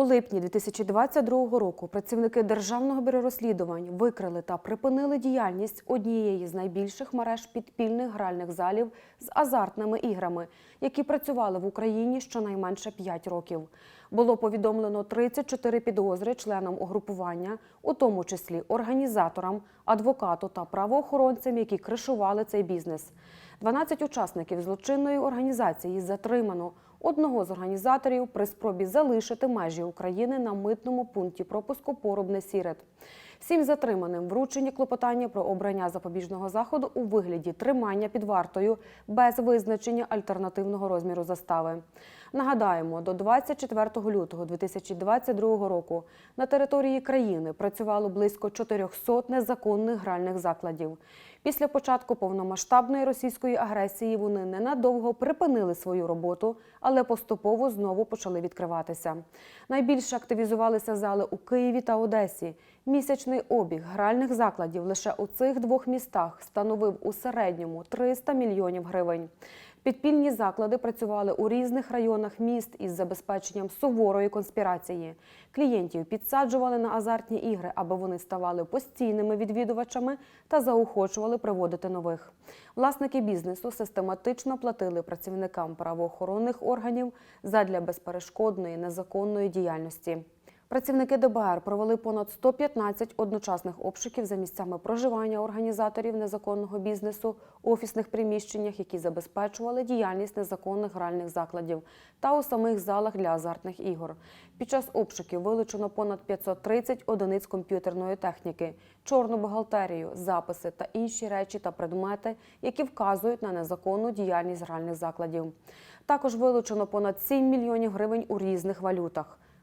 У липні 2022 року працівники Державного бюро розслідувань викрили та припинили діяльність однієї з найбільших мереж підпільних гральних залів з азартними іграми, які працювали в Україні щонайменше 5 років. Було повідомлено 34 підозри членам угрупування, у тому числі організаторам, адвокату та правоохоронцям, які кришували цей бізнес. 12 учасників злочинної організації затримано. Одного з організаторів при спробі залишити межі України на митному пункті пропуску Порубне Сірет. Всім затриманим вручені клопотання про обрання запобіжного заходу у вигляді тримання під вартою без визначення альтернативного розміру застави. Нагадаємо, до 24 лютого 2022 року на території країни працювало близько 400 незаконних гральних закладів. Після початку повномасштабної російської агресії вони ненадовго припинили свою роботу, але поступово знову почали відкриватися. Найбільше активізувалися зали у Києві та Одесі. Місячний обіг гральних закладів лише у цих двох містах становив у середньому 300 мільйонів гривень. Підпільні заклади працювали у різних районах міст із забезпеченням суворої конспірації. Клієнтів підсаджували на азартні ігри, аби вони ставали постійними відвідувачами та заохочували приводити нових. Власники бізнесу систематично платили працівникам правоохоронних органів задля безперешкодної незаконної діяльності. Працівники ДБР провели понад 115 одночасних обшуків за місцями проживання організаторів незаконного бізнесу офісних приміщеннях, які забезпечували діяльність незаконних гральних закладів, та у самих залах для азартних ігор. Під час обшуків вилучено понад 530 одиниць комп'ютерної техніки, чорну бухгалтерію, записи та інші речі та предмети, які вказують на незаконну діяльність гральних закладів. Також вилучено понад 7 мільйонів гривень у різних валютах.